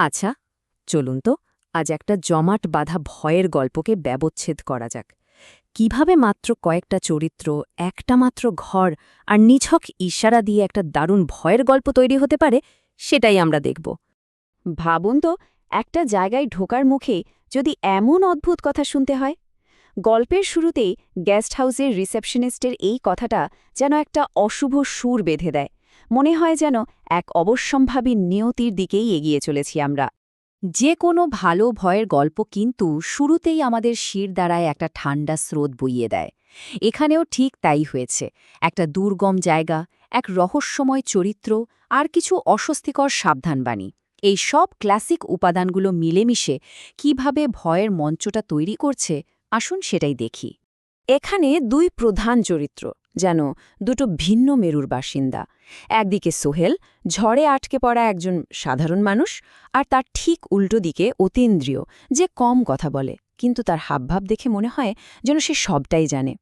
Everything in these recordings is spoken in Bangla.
আচ্ছা চলুন তো, আজ একটা জমাট বাঁধা ভয়ের গল্পকে ব্যবচ্ছেদ করা যাক। কীভাবে মাত্র কয়েকটা চরিত্র, একটা মাত্র ঘর আর নিছক ইশারা দিয়ে একটা দারুণ ভয়ের গল্প তৈরি হতে পারে, সেটাই আমরা দেখব। ভাবুন তো, একটা জায়গায় ঢোকার মুখে যদি এমন অদ্ভুত কথা শুনতে হয়। গল্পের শুরুতেই গেস্ট হাউসের রিসেপশনিস্টের এই কথাটা যেন একটা অশুভ সুর বেঁধে দেয়। মনে হয় যেন এক অবশ্যম্ভাবী নিয়তির দিকেই এগিয়ে চলেছি আমরা। যে কোনো ভালো ভয়ের গল্প কিন্তু শুরুতেই আমাদের শির দ্বারায় একটা ঠান্ডা স্রোত বইয়ে দেয়। এখানেও ঠিক তাই হয়েছে। একটা দুর্গম জায়গা, এক রহস্যময় চরিত্র আর কিছু অস্বস্তিকর সাবধানবাণী। এই সব ক্লাসিক উপাদানগুলো মিলেমিশে কীভাবে ভয়ের মঞ্চটা তৈরি করছে, আসুন সেটাই দেখি। এখানে দুই প্রধান চরিত্র যেন দুটো ভিন্ন মেরুর বাসিন্দা। একদিকে সোহেল, ঝড়ে আটকে পড়া একজন সাধারণ মানুষ, আর তার ঠিক উল্টো দিকে অতীন্দ্রিয়, যে কম কথা বলে, কিন্তু তার হাবভাব দেখে মনে হয় যেন সে সবটাই জানে।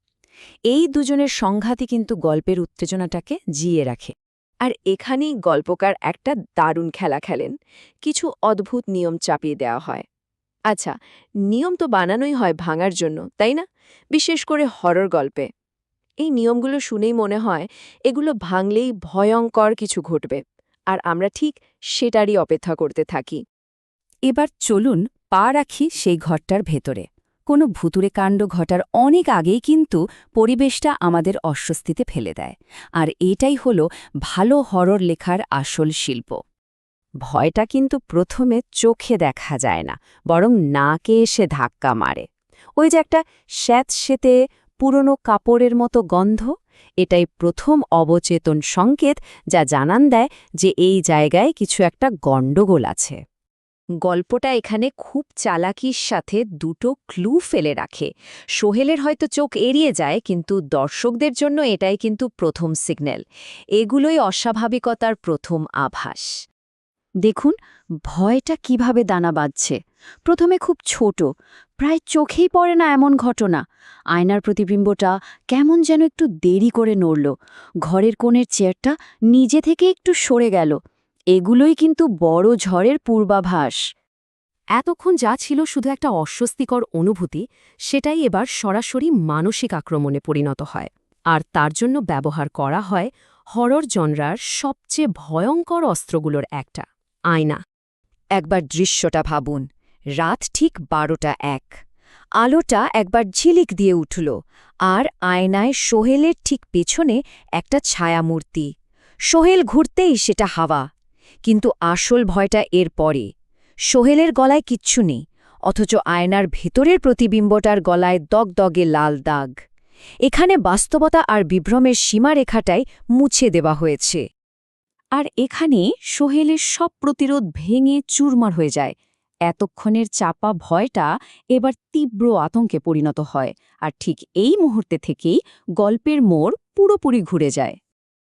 এই দুজনের সংঘাতই কিন্তু গল্পের উত্তেজনাটাকে জিয়ে রাখে। আর এখানেই গল্পকার একটা দারুণ খেলা খেলেন। কিছু অদ্ভুত নিয়ম চাপিয়ে দেওয়া হয়। আচ্ছা নিয়ম তো বানানোই হয় ভাঙার জন্য, তাই না? বিশেষ করে হরর গল্পে। এই নিয়মগুলো শুনেই মনে হয় এগুলো ভাঙলেই ভয়ঙ্কর কিছু ঘটবে, আর আমরা ঠিক সেটারই অপেক্ষা করতে থাকি। এবার চলুন পা রাখি সেই ঘরটার ভেতরে। কোনো ভুতুরে কাণ্ড ঘটার অনেক আগেই কিন্তু পরিবেশটা আমাদের অস্বস্তিতে ফেলে দেয়, আর এটাই হলো ভালো হরর লেখার আসল শিল্প। ভয়টা কিন্তু প্রথমে চোখে দেখা যায় না, বরং নাকে এসে ধাক্কা মারে। ওই যে একটা স্যাঁতসেতে পুরনো কাপড়ের মতো গন্ধ, এটাই প্রথম অবচেতন সংকেত যা জানান দেয় যে এই জায়গায় কিছু একটা গণ্ডগোল আছে। গল্পটা এখানে খুব চালাকির সাথে দুটো ক্লু ফেলে রাখে। সোহেলের হয়তো চোখ এড়িয়ে যায়, কিন্তু দর্শকদের জন্য এটাই কিন্তু প্রথম সিগন্যাল। এগুলোই অস্বাভাবিকতার প্রথম আভাস। দেখুন, ভয়টা কীভাবে দানা বাঁধছে। প্রথমে খুব ছোট প্রায় চোখেই পড়ে না এমন ঘটনা। আয়নার প্রতিবিম্বটা কেমন যেন একটু দেরি করে নড়ল। ঘরের কোণের চেয়ারটা নিজে থেকে একটু সরে গেল। এগুলোই কিন্তু বড় ঝড়ের পূর্বাভাস। এতক্ষণ যা ছিল শুধু একটা অস্বস্তিকর অনুভূতি, সেটাই এবার সরাসরি মানসিক আক্রমণে পরিণত হয়। আর তার জন্য ব্যবহার করা হয় হরর জনরার সবচেয়ে ভয়ঙ্কর অস্ত্রগুলোর একটা, আয়না। একবার দৃশ্যটা ভাবুন। রাত ঠিক বারোটা এক। আলোটা একবার ঝিলিক দিয়ে উঠল আর আয়নায় সোহেলের ঠিক পেছনে একটা ছায়ামূর্তি। সোহেল ঘুরতেই সেটা হাওয়া, কিন্তু আসল ভয়টা এর পরে। সোহেলের গলায় কিচ্ছু নেই, অথচ আয়নার ভেতরের প্রতিবিম্বটার গলায় দগদগে লাল দাগ। এখানে বাস্তবতা আর বিভ্রমের সীমারেখাটাই মুছে দেওয়া হয়েছে। আর এখানে সোহেলের সব প্রতিরোধ ভেঙে চুরমার হয়ে যায়। এতক্ষণের চাপা ভয়টা এবার তীব্র আতঙ্কে পরিণত হয়, আর ঠিক এই মুহূর্তে থেকেই গল্পের মোড় পুরোপুরি ঘুরে যায়।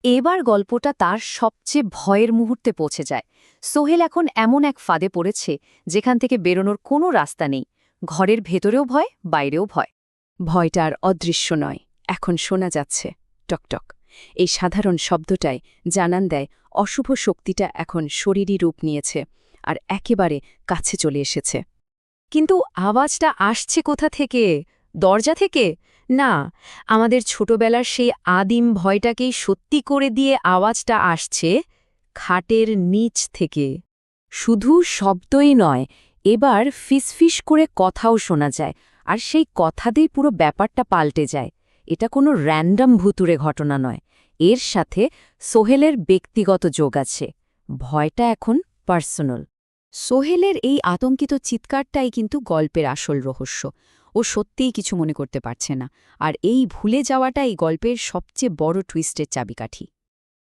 এবার গল্পটা তার সবচেয়ে ভয়ের মুহূর্তে পৌঁছে যায়। সোহেল এখন এমন এক ফাঁদে পড়েছে, যেখান থেকে বেরোনোর কোনো রাস্তা নেই। ঘরের ভেতরেও ভয়, বাইরেও ভয়। ভয়টা আর অদৃশ্য নয়, এখন শোনা যাচ্ছে টকটক এই সাধারণ শব্দটাই জানান দেয় অশুভ শক্তিটা এখন শরীরী রূপ নিয়েছে। আর একেবারে কাছে চলে এসেছে। কিন্তু আওয়াজটা আসছে কোথা থেকে? দরজা থেকে? না, আমাদের ছোটবেলার সেই আদিম ভয়টাকেই সত্যি করে দিয়ে আওয়াজটা আসছে খাটের নিচ থেকে। শুধু শব্দই নয়, এবার ফিসফিস করে কথাও শোনা যায়, আর সেই কথাতেই পুরো ব্যাপারটা পাল্টে যায়। এটা কোনো র্যান্ডম ভুতুরে ঘটনা নয়, এর সাথে সোহেলের ব্যক্তিগত যোগ আছে, ভয়টা এখন পার্সোনাল। সোহেলের এই আতঙ্কিত চিৎকারটাই কিন্তু গল্পের আসল রহস্য। ও সত্যিই কিছু মনে করতে পারছে না। আর এই ভুলে যাওয়াটাই গল্পের সবচেয়ে বড় টুইস্টের চাবিকাঠি।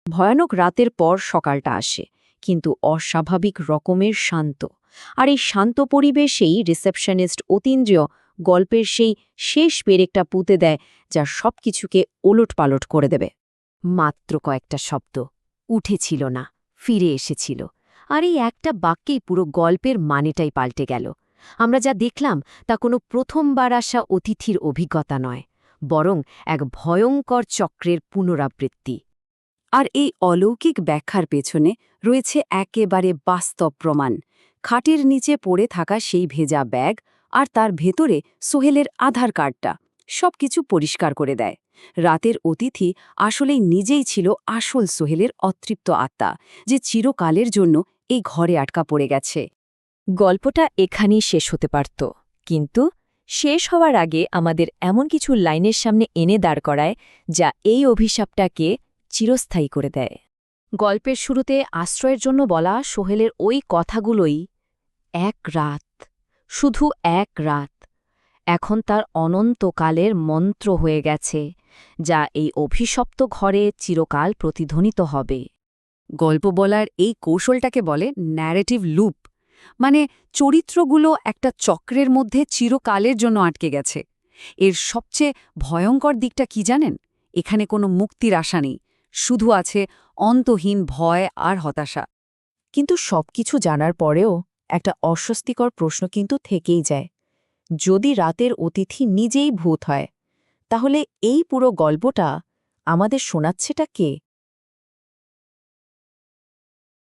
ভয়ানক রাতের পর সকালটা আসে, কিন্তু অস্বাভাবিক রকমের শান্ত। আর এই শান্ত পরিবেশেই রিসেপশনিস্ট অতীন্দ্রিয় গল্পের সেই শেষ পেরেকটা পুঁতে দেয়, যা সবকিছুকে ওলটপালট করে দেবে। মাত্র কয়েকটা শব্দ। উঠেছিল না, ফিরে এসেছিল। আর এই একটা বাক্যেই পুরো গল্পের মানেটাই পাল্টে গেল। আমরা যা দেখলাম তা কোনো প্রথমবার আসা অতিথির অভিজ্ঞতা নয়, বরং এক ভয়ঙ্কর চক্রের পুনরাবৃত্তি। আর এই অলৌকিক ব্যাখ্যার পেছনে রয়েছে একেবারে বাস্তব প্রমাণ। খাটের নিচে পড়ে থাকা সেই ভেজা ব্যাগ আর তার ভেতরে সোহেলের আধার কার্ডটা, সবকিছু পরিষ্কার করে দেয়। রাতের অতিথি আসলেই নিজেই ছিল আসল সোহেলের অতৃপ্ত আত্মা, যে চিরকালের জন্য এই ঘরে আটকা পড়ে গেছে। গল্পটা এখানেই শেষ হতে পারত। কিন্তু শেষ হওয়ার আগে আমাদের এমন কিছু লাইনের সামনে এনে দাঁড় করায়, যা এই অভিশাপটাকে চিরস্থায়ী করে দেয়। গল্পের শুরুতে আশ্রয়ের জন্য বলা সোহেলের ওই কথাগুলোই, এক রাত, শুধু এক রাত, এখন তার অনন্তকালের মন্ত্র হয়ে গেছে, যা এই অভিশপ্ত ঘরে চিরকাল প্রতিধ্বনিত হবে। গল্প বলার এই কৌশলটাকে বলে ন্যারেটিভ লুপ মানে চরিত্রগুলো একটা চক্রের মধ্যে চিরকালের জন্য আটকে গেছে। এর সবচেয়ে ভয়ঙ্কর দিকটা কি জানেন? এখানে কোনো মুক্তির আশা নেই। শুধু আছে অন্তহীন ভয় আর হতাশা। কিন্তু সবকিছু জানার পরেও একটা অস্বস্তিকর প্রশ্ন কিন্তু থেকেই যায়। যদি রাতের অতিথি নিজেই ভূত হয়, তাহলে এই পুরো গল্পটা আমাদের শোনাচ্ছেটা কে?